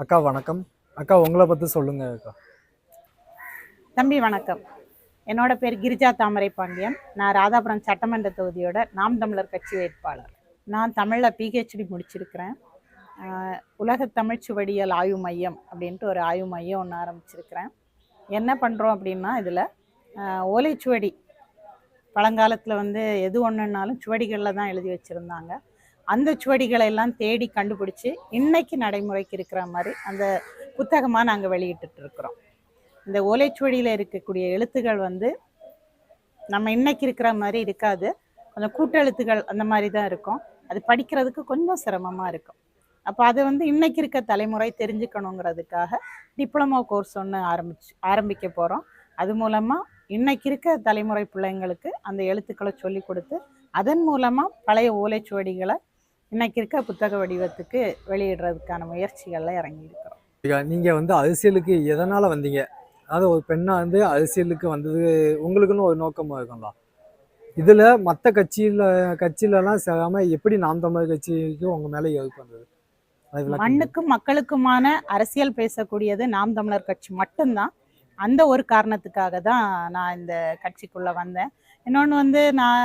அக்கா வணக்கம். அக்கா உங்களை பற்றி சொல்லுங்க அக்கா. தம்பி வணக்கம். என்னோட பேர் கிரிஜா தாமரை பாண்டியன். நான் ராதாபுரம் சட்டமன்ற தொகுதியோட நாம் தமிழர் கட்சி வேட்பாளர். நான் தமிழில் பிஹெச்டி முடிச்சிருக்கிறேன். உலக தமிழ்ச்சுவடியல் ஆய்வு மையம் அப்படின்ட்டு ஒரு ஆய்வு மையம் ஒன்று ஆரம்பிச்சிருக்கிறேன். என்ன பண்ணுறோம் அப்படின்னா இதில் ஓலைச்சுவடி. பழங்காலத்தில் வந்து எது ஒன்றுனாலும் சுவடிகளில் தான் எழுதி வச்சுருந்தாங்க. அந்த சுவடிகளை எல்லாம் தேடி கண்டுபிடிச்சி இன்னைக்கு நடைமுறைக்கு இருக்கிற மாதிரி அந்த புத்தகமாக நாங்கள் வெளியிட்டுட்டு இருக்கிறோம். இந்த ஓலைச்சுவடியில் இருக்கக்கூடிய எழுத்துகள் வந்து நம்ம இன்னைக்கு இருக்கிற மாதிரி இருக்காது. கொஞ்சம் கூட்டெழுத்துகள் அந்த மாதிரி தான் இருக்கும். அது படிக்கிறதுக்கு கொஞ்சம் சிரமமாக இருக்கும். அப்போ அது வந்து இன்னைக்கு இருக்க தலைமுறை தெரிஞ்சுக்கணுங்கிறதுக்காக டிப்ளமோ கோர்ஸ் ஒன்று ஆரம்பிச்சு ஆரம்பிக்க போகிறோம் அது மூலமாக இன்னைக்கு இருக்க தலைமுறை பிள்ளைங்களுக்கு அந்த எழுத்துக்களை சொல்லி கொடுத்து அதன் மூலமாக பழைய ஓலைச்சுவடிகளை இன்னைக்கு இருக்க புத்தக வடிவத்துக்கு வெளியிடுறதுக்கான முயற்சிகளில் இறங்கியிருக்கிறோம். ஐயா நீங்கள் வந்து அரசியலுக்கு எதனால் வந்தீங்க? அதாவது ஒரு பெண்ணாக வந்து அரசியலுக்கு வந்தது உங்களுக்குன்னு ஒரு நோக்கமாக இருக்கும்ல இதில் மற்ற கட்சியில் கட்சியிலலாம் சேராமல் எப்படி நாம் தமிழர் கட்சிக்கு உங்கள் மேலே எதிர்ப்பு வந்தது. மண்ணுக்கும் மக்களுக்குமான அரசியல் பேசக்கூடியது நாம் தமிழர் கட்சி மட்டும்தான். அந்த ஒரு காரணத்துக்காக தான் நான் இந்த கட்சிக்குள்ள வந்தேன். இன்னொன்று வந்து நான்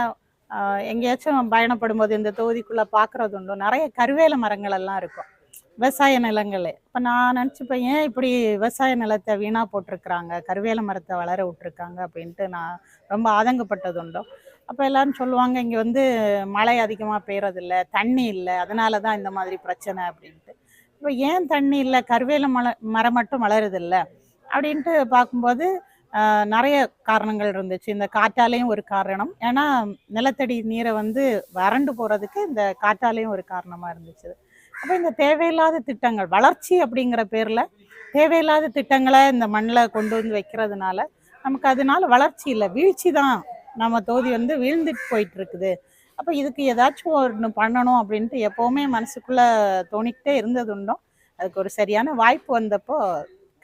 எங்கேயாச்சும் பயணப்படும் போது இந்த தொகுதிக்குள்ளே பார்க்கறது உண்டு. நிறைய கருவேல மரங்கள் எல்லாம் இருக்கும். விவசாய நிலங்கள். இப்போ நான் நினச்சிப்பேன் ஏன் இப்படி விவசாய நிலத்தை வீணாக போட்டிருக்கிறாங்க. கருவேல மரத்தை வளர விட்டுருக்காங்க அப்படின்ட்டு நான் ரொம்ப ஆதங்கப்பட்டது உண்டோ. அப்போ எல்லாரும் சொல்லுவாங்க இங்கே வந்து மழை அதிகமாக பெய்யறதில்ல தண்ணி இல்லை. அதனால தான் இந்த மாதிரி பிரச்சனை அப்படின்ட்டு. இப்போ ஏன் தண்ணி இல்லை? கருவேல மலை மரம் மட்டும் வளருதில்ல? அப்படின்ட்டு பார்க்கும்போது நிறைய காரணங்கள் இருந்துச்சு. இந்த காற்றாலையும் ஒரு காரணம். ஏன்னா நிலத்தடி நீரை வந்து வறண்டு போகிறதுக்கு இந்த காற்றாலையும் ஒரு காரணமாக இருந்துச்சு. அப்போ இந்த தேவையில்லாத திட்டங்கள் வளர்ச்சி அப்படிங்கிற பேரில் தேவையில்லாத திட்டங்களை இந்த மண்ணில் கொண்டு வந்து வைக்கிறதுனால நமக்கு அதனால வளர்ச்சி இல்லை. வீழ்ச்சி தான் நம்ம தொகுதி வந்து வீழ்ந்துட்டு போயிட்டு இருக்குது அப்போ இதுக்கு ஏதாச்சும் ஒன்று பண்ணணும் அப்படின்ட்டு எப்போவுமே மனசுக்குள்ளே தோணிக்கிட்டே இருந்தது உண்டும். அதுக்கு ஒரு சரியான வாய்ப்பு வந்தப்போ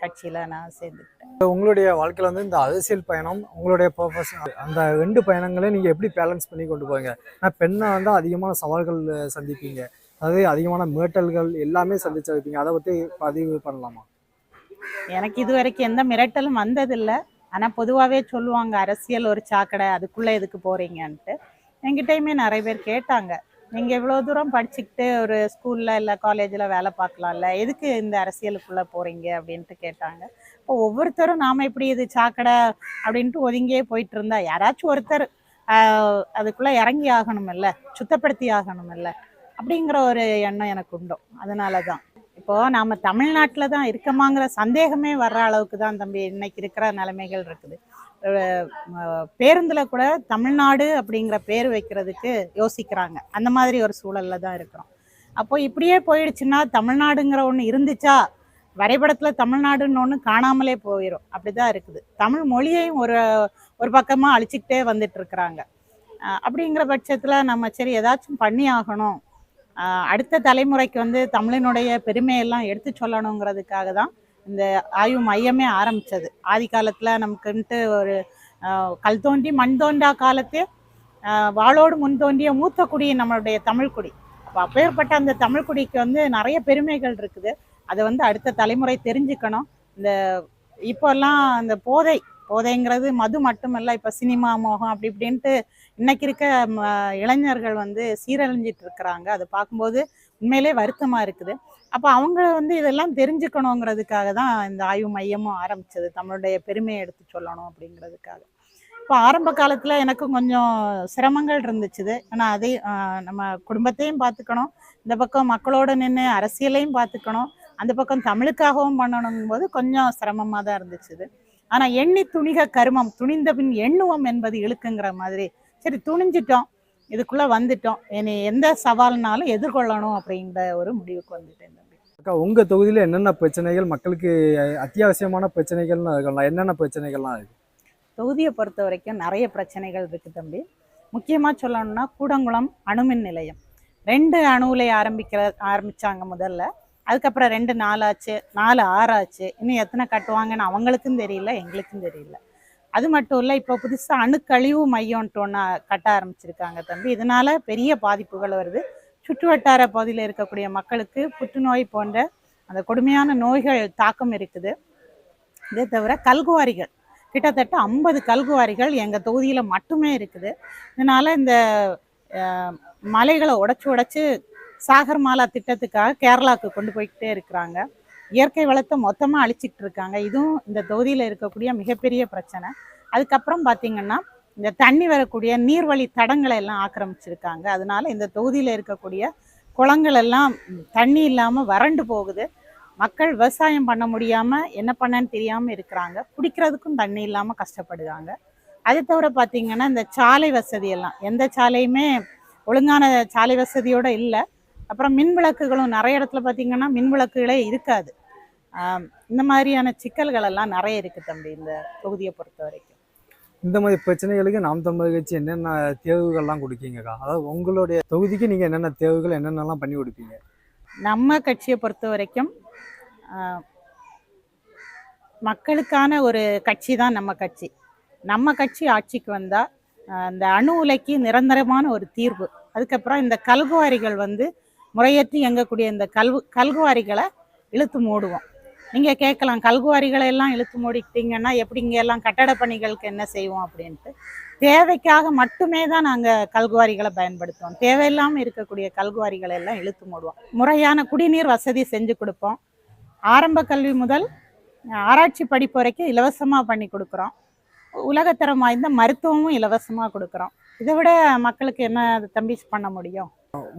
கட்சியில் நான் சேர்ந்துக்கிட்டேன். உங்களுடைய வாழ்க்கையில் வந்து இந்த அரசியல் பயணம் உங்களுடைய பர்பஸ் அந்த ரெண்டு பயணங்களையும் நீங்கள் எப்படி பேலன்ஸ் பண்ணி கொண்டு போவீங்க? நான் பெண்ணாக இருந்தால் அதிகமான சவால்கள் சந்திப்பீங்க. அதாவது அதிகமான மிரட்டல்கள் எல்லாமே சந்திச்சிருப்பீங்க அதை பற்றி பதிவு பண்ணலாமா? எனக்கு இது வரைக்கும் எந்த மிரட்டலும் வந்ததில்லை. ஆனால் பொதுவாகவே சொல்லுவாங்க அரசியல் ஒரு சாக்கடை அதுக்குள்ளே எதுக்கு போகிறீங்கன்ட்டு என்கிட்டயுமே நிறைய பேர் கேட்டாங்க. நீங்கள் இவ்வளோ தூரம் படிச்சுக்கிட்டு ஒரு ஸ்கூலில் இல்லை காலேஜில் வேலை பார்க்கலாம்ல. எதுக்கு இந்த அரசியலுக்குள்ளே போகிறீங்க அப்படின்ட்டு கேட்டாங்க. இப்போ ஒவ்வொருத்தரும் நாம் இப்படி இது சாக்கடை அப்படின்ட்டு ஒதுங்கியே போயிட்டு இருந்தா யாராச்சும் ஒருத்தர் அதுக்குள்ளே இறங்கி ஆகணுமில்ல சுத்தப்படுத்தி ஆகணுமில்ல அப்படிங்கிற ஒரு எண்ணம் எனக்கு உண்டும் அதனால தான் இப்போ நாம தமிழ்நாட்டில் தான் இருக்கமாங்கிற சந்தேகமே வர்ற அளவுக்கு தான் தம்பி இன்னைக்கு இருக்கிற நிலைமைகள் இருக்குது. பேருந்தில் கூட தமிழ்நாடு அப்படிங்கிற பேர் வைக்கிறதுக்கு யோசிக்கிறாங்க. அந்த மாதிரி ஒரு சூழல்ல தான் இருக்கிறோம். அப்போ இப்படியே போயிடுச்சுன்னா தமிழ்நாடுங்கிற ஒன்று இருந்துச்சா? வரைபடத்தில் தமிழ்நாடுன்னு ஒன்று காணாமலே போயிடும் அப்படி தான் இருக்குது. தமிழ் மொழியையும் ஒரு ஒரு பக்கமாக அழிச்சிக்கிட்டே வந்துட்டு இருக்கிறாங்க. அப்படிங்கிற பட்சத்தில் நம்ம சரி ஏதாச்சும் பண்ணி ஆகணும். அடுத்த தலைமுறைக்கு வந்து தமிழினுடைய பெருமையெல்லாம் எடுத்து சொல்லணுங்கிறதுக்காக தான் இந்த ஆய்வு மையமே ஆரம்பித்தது ஆதி காலத்தில் நமக்குன்ட்டு ஒரு கல் தோண்டி மண் தோண்டா காலத்தே வாழோடு வாளோடு முன் தோண்டிய மூத்த குடி நம்மளுடைய தமிழ்குடி அப்போ அப்பேற்பட்ட அந்த தமிழ்குடிக்கு வந்து நிறைய பெருமைகள் இருக்குது. அதை வந்து அடுத்த தலைமுறை தெரிஞ்சுக்கணும். இந்த இப்போல்லாம் இந்த போதை போதைங்கிறது மது மட்டுமல்ல இப்போ சினிமா மோகம் அப்படி இப்படின்ட்டு இன்னைக்கு இருக்க ம, இளைஞர்கள் வந்து சீரழிஞ்சிட்டு இருக்கிறாங்க. அதை பார்க்கும்போது உண்மையிலே வருத்தமாக இருக்குது. அப்போ அவங்க வந்து இதெல்லாம் தெரிஞ்சுக்கணுங்கிறதுக்காக தான் இந்த ஆய்வு மையமும் ஆரம்பிச்சது. தமிழுடைய பெருமையை எடுத்து சொல்லணும் அப்படிங்கிறதுக்காக. இப்போ ஆரம்ப காலத்தில் எனக்கும் கொஞ்சம் சிரமங்கள் இருந்துச்சுது ஆனால் அதே நம்ம குடும்பத்தையும் பார்த்துக்கணும் இந்த பக்கம் மக்களோட நின்று அரசியலையும் பார்த்துக்கணும் அந்த பக்கம் தமிழுக்காகவும் பண்ணணுங்கும் போது கொஞ்சம் சிரமமாக தான் இருந்துச்சுது ஆனால் எண்ணி துணிக கருமம் துணிந்த பின் எண்ணுவோம் என்பது இழுக்குங்கிற மாதிரி. சரி துணிஞ்சிட்டோம். இதுக்குள்ள வந்துட்டோம். இனி எந்த சவால்னாலும் எதிர்கொள்ளணும் அப்படிங்கிற ஒரு முடிவுக்கு வந்துட்டேன் தம்பி. அக்கா உங்கள் தொகுதியில் என்னென்ன பிரச்சனைகள் மக்களுக்கு அத்தியாவசியமான பிரச்சனைகள்னு இருக்கலாம் என்னென்ன பிரச்சனைகள்லாம் இருக்கு? தொகுதியை பொறுத்த வரைக்கும் நிறைய பிரச்சனைகள் இருக்கு தம்பி. முக்கியமாக சொல்லணும்னா கூடங்குளம் அணுமின் நிலையம். ரெண்டு அணுவிலை ஆரம்பிக்கிற ஆரம்பிச்சாங்க முதல்ல. அதுக்கப்புறம் ரெண்டு நாலாச்சு நாலு ஆறாச்சு. இன்னும் எத்தனை கட்டுவாங்கன்னு அவங்களுக்கும் தெரியல எங்களுக்கும் தெரியல. அது மட்டும் இல்லை இப்போ புதுசாக அணுக்கழிவு மையம்ன்ட்டு ஒன்று கட்ட ஆரம்பிச்சிருக்காங்க தம்பி. இதனால் பெரிய பாதிப்புகள் வருது. சுற்று வட்டார பகுதியில் இருக்கக்கூடிய மக்களுக்கு புற்றுநோய் போன்ற அந்த கொடுமையான நோய்கள் தாக்கம் இருக்குது. இதே தவிர கல்குவாரிகள் கிட்டத்தட்ட ஐம்பது கல்குவாரிகள் எங்கள் தொகுதியில் மட்டுமே இருக்குது. இதனால் இந்த மலைகளை உடச்சி உடச்சி சாகர்மாலா திட்டத்துக்காக கேரளாவுக்கு கொண்டு போய்கிட்டே இருக்கிறாங்க. இயற்கை வளத்தை மொத்தமாக அழிச்சிட்டு இருக்காங்க இதுவும் இந்த தொகுதியில் இருக்கக்கூடிய மிகப்பெரிய பிரச்சனை. அதுக்கப்புறம் பார்த்தீங்கன்னா இந்த தண்ணி வரக்கூடிய நீர்வழி தடங்களை எல்லாம் ஆக்கிரமிச்சிருக்காங்க. அதனால இந்த தொகுதியில் இருக்கக்கூடிய குளங்கள் எல்லாம் தண்ணி இல்லாமல் வறண்டு போகுது. மக்கள் விவசாயம் பண்ண முடியாமல் என்ன பண்ணன்னு தெரியாமல் இருக்கிறாங்க. குடிக்கிறதுக்கும் தண்ணி இல்லாமல் கஷ்டப்படுறாங்க. அது தவிர பார்த்தீங்கன்னா இந்த சாலை வசதி எல்லாம் எந்த சாலையுமே ஒழுங்கான சாலை வசதியோடு இல்லை. அப்புறம் மின் விளக்குகளும் நிறைய இடத்துல பார்த்தீங்கன்னா மின் விளக்குகளே இருக்காது. இந்த மாதிரியான சிக்கல்கள் எல்லாம் நிறைய இருக்கு தம்பி இந்த தொகுதியை பொறுத்த வரைக்கும். இந்த மாதிரி பிரச்சனைகளுக்கு நாம் தமிழர் கட்சி என்னென்ன தேர்வுகள்லாம் கொடுக்கீங்கக்கா? அதாவது உங்களுடைய தொகுதிக்கு நீங்கள் என்னென்ன தேர்வுகள் என்னென்னலாம் பண்ணி கொடுப்பீங்க? நம்ம கட்சியை பொறுத்த வரைக்கும் மக்களுக்கான ஒரு கட்சி தான் நம்ம கட்சி. நம்ம கட்சி ஆட்சிக்கு வந்தால் இந்த அணு உலைக்கு நிரந்தரமான ஒரு தீர்வு. அதுக்கப்புறம் இந்த கல்குவாரிகள் வந்து முறையற்றி இயங்கக்கூடிய இந்த கல்வு கல்குவாரிகளை இழுத்து மூடுவோம். நீங்கள் கேட்கலாம் கல்குவாரிகளை எல்லாம் இழுத்து மூடிக்கிட்டீங்கன்னா எப்படி இங்கே எல்லாம் கட்டட பணிகளுக்கு என்ன செய்வோம் அப்படின்ட்டு. தேவைக்காக மட்டுமே தான் நாங்கள் கல்குவாரிகளை பயன்படுத்துவோம். தேவையில்லாமல் இருக்கக்கூடிய கல்குவாரிகளை எல்லாம் இழுத்து மூடுவோம். முறையான குடிநீர் வசதி செஞ்சு கொடுப்போம். ஆரம்ப கல்வி முதல் ஆராய்ச்சி படிப்பு வரைக்கும் இலவசமாக பண்ணி கொடுக்குறோம். உலகத்தரம் வாய்ந்த மருத்துவமும் இலவசமாக கொடுக்குறோம். இதை விட மக்களுக்கு என்ன தம்பி பண்ண முடியும்?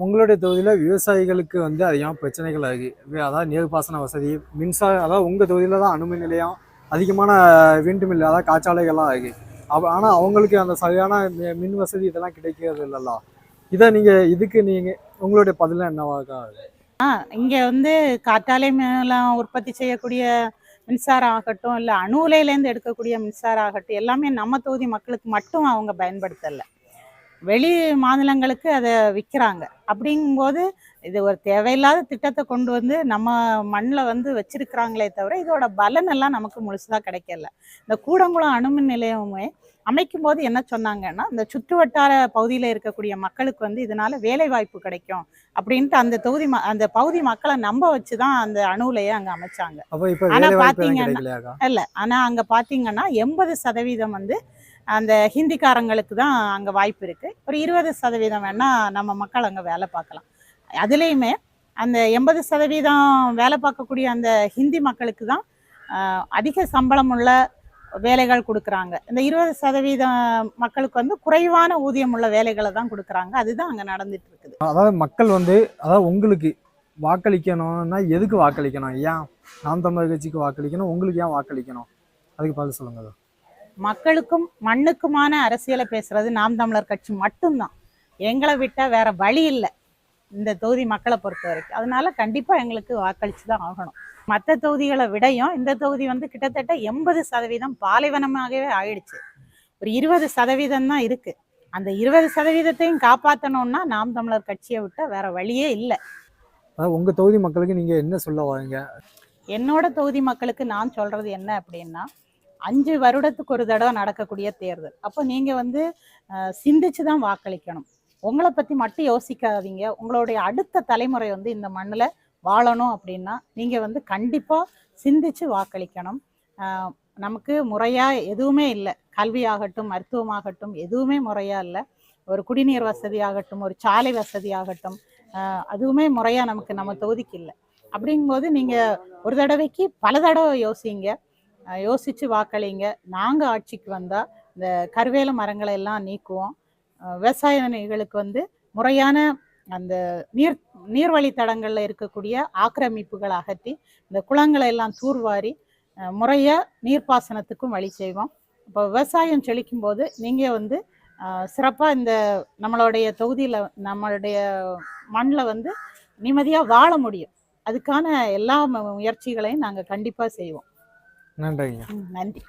உங்களுடைய தொகுதியில் விவசாயிகளுக்கு வந்து அதிகமாக பிரச்சனைகள் ஆகுது அதாவது நீர்ப்பாசன வசதி மின்சார அதாவது உங்கள் தொகுதியில் தான் அணுமின் நிலையம் அதிகமான விண்டு மில் அதாவது காற்றாலைகள்லாம் ஆகி. அவ ஆனால் அவங்களுக்கு அந்த சரியான மின் வசதி இதெல்லாம் கிடைக்கிறது இல்லைல்ல. இதை நீங்கள் இதுக்கு நீங்கள் உங்களுடைய பதில் என்னவாக்கா இங்கே வந்து காற்றாலை மேலாம் உற்பத்தி செய்யக்கூடிய மின்சாரம் ஆகட்டும் இல்லை அணு உலையிலேருந்து எடுக்கக்கூடிய மின்சாரம் ஆகட்டும் எல்லாமே நம்ம தொகுதி மக்களுக்கு மட்டும் அவங்க பயன்படுத்தலை. வெளி மாநிலங்களுக்கு அதை விற்கிறாங்க அப்படிங்கும்போது இது ஒரு தேவையில்லாத திட்டத்தை கொண்டு வந்து நம்ம மண்ணில் வந்து வச்சிருக்கிறாங்களே தவிர இதோட பலன் எல்லாம் நமக்கு முழுசாக கிடைக்கல. இந்த கூடங்குளம் அணுமின் நிலையமுமே அமைக்கும் போது என்ன சொன்னாங்கன்னா இந்த சுற்று வட்டார பகுதியில் இருக்கக்கூடிய மக்களுக்கு வந்து இதனால வேலை வாய்ப்பு கிடைக்கும் அப்படின்ட்டு அந்த தொகுதி அந்த பகுதி மக்களை நம்ப வச்சு தான் அந்த அணு உலையை அங்கே அமைச்சாங்க. அப்போ இப்போ ஆனா வேலை வாய்ப்பு எதுவும் பாத்தீங்கன்னா- கிடைக்கலையாக்கா? இல்ல. ஆனா அங்க பாத்தீங்கன்னா எண்பது சதவீதம் வந்து அந்த ஹிந்திக்காரங்களுக்கு தான் அங்க வாய்ப்பு இருக்கு. ஒரு இருபது சதவீதம் வேணா நம்ம மக்கள் அங்க வேலை பார்க்கலாம். அதுலேயுமே அந்த எண்பது சதவீதம் வேலை பார்க்கக்கூடிய அந்த ஹிந்தி மக்களுக்கு தான் அதிக சம்பளம் உள்ள வேலைகள் கொடுக்குறாங்க. இந்த இருபது சதவீதம் மக்களுக்கு வந்து குறைவான ஊதியம் உள்ள வேலைகளை தான் கொடுக்குறாங்க. அதுதான் அங்க நடந்துட்டு இருக்குது அதாவது மக்கள் வந்து அதாவது உங்களுக்கு வாக்களிக்கணும்னா எதுக்கு வாக்களிக்கணும்? ஏன் நாம் தமிழர் கட்சிக்கு வாக்களிக்கணும்? உங்களுக்கு ஏன் வாக்களிக்கணும்? அதுக்கு பதில் சொல்லுங்க மக்களுக்கும் மண்ணுக்குமான அரசியலை பேசுறது நாம் தமிழர் கட்சி மட்டும்தான். எங்களை விட்டா வேற வழி இல்லை. இந்த தொகுதி மக்களை பொறுத்த வரைக்கும். அதனால கண்டிப்பா எங்களுக்கு வாக்களிச்சு தான் ஆகணும். மற்ற தொகுதிகளை விடையும் இந்த தொகுதி வந்து கிட்டத்தட்ட எண்பது சதவீதம் பாலைவனமாகவே ஆயிடுச்சு. ஒரு இருபது சதவீதம் தான் இருக்கு. அந்த இருபது சதவீதத்தையும் காப்பாற்றணும்னா நாம் தமிழர் கட்சியை விட்டா வேற வழியே இல்லை. உங்கள் தொகுதி மக்களுக்கு நீங்கள் என்ன சொல்ல வரீங்க? என்னோட தொகுதி மக்களுக்கு நான் சொல்றது என்ன அப்படின்னா அஞ்சு வருடத்துக்கு ஒரு தடவை நடக்கக்கூடிய தேர்தல். அப்போ நீங்க வந்து சிந்திச்சு தான் வாக்களிக்கணும். உங்களை பத்தி மட்டும் யோசிக்காதீங்க. உங்களுடைய அடுத்த தலைமுறை வந்து இந்த மண்ணில் வாழணும் அப்படின்னா நீங்க வந்து கண்டிப்பா சிந்திச்சு வாக்களிக்கணும். நமக்கு முறையா எதுவுமே இல்லை. கல்வியாகட்டும் மருத்துவமாகட்டும் எதுவுமே முறையா இல்லை. ஒரு குடிநீர் வசதியாகட்டும் ஒரு சாலை வசதி ஆகட்டும் அதுவுமே முறையா நமக்கு நம்ம தொகுதிக்கு இல்லை. அப்படிங்கும்போது நீங்க ஒரு தடவைக்கு பல தடவை யோசிங்க. யோசித்து யோசிச்சு வாக்களிங்க. நாங்கள் ஆட்சிக்கு வந்தால் இந்த கருவேல மரங்களை எல்லாம் நீக்குவோம். விவசாயிகளுக்கு வந்து முறையான அந்த நீர் நீர்வழி தடங்களில் இருக்கக்கூடிய ஆக்கிரமிப்புகளை அகற்றி இந்த குளங்களை எல்லாம் தூர்வாரி அஹ் முறையா நீர்ப்பாசனத்துக்கும் வழி செய்வோம். இப்போ விவசாயம் செழிக்கும் போது நீங்கள் வந்து சிறப்பாக இந்த நம்மளுடைய தொகுதியில் நம்மளுடைய மண்ணில் வந்து நிம்மதியாக வாழ முடியும். அதுக்கான எல்லா முயற்சிகளையும் நாங்கள் கண்டிப்பாக செய்வோம். நன்றிங்க. ம், நன்றி.